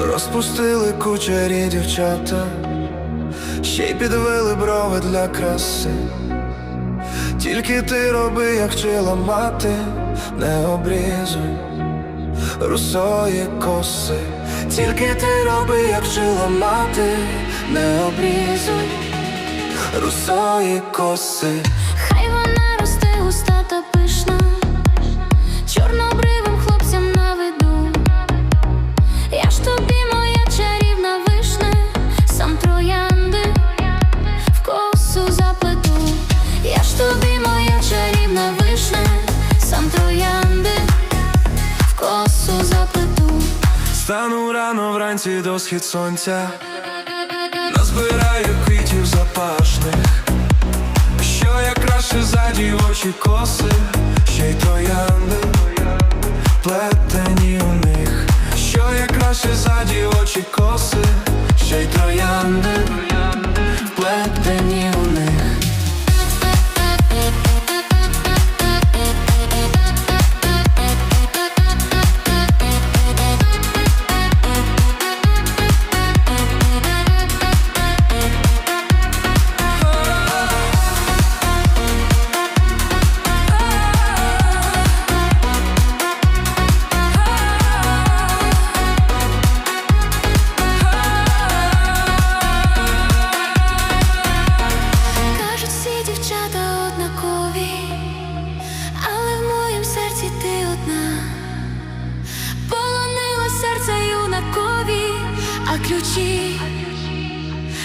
Розпустили кучері дівчата, ще й підвели брови для краси. Тільки ти роби, як вчила мати, не обрізуй русої коси. Тільки ти роби, як вчила мати, не обрізуй русої коси. Тобі моя чарівна вишне, сам троянди в косу заплету. Стану рано вранці до схід сонця, назбираю квітів запашних, що я краще за дівочі коси, ще й троянди, плетені у них, що я краще за дівочі коси, ще й троянди, ключі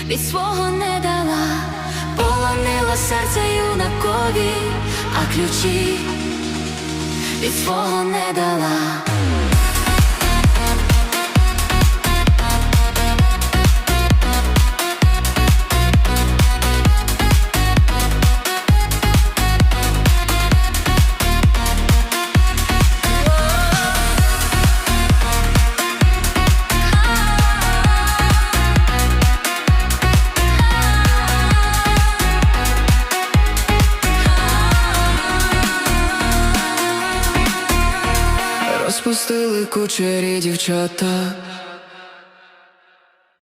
від свого не дала. Полонила серце юнакові, а ключі від свого не дала. Розпустили кучері дівчата,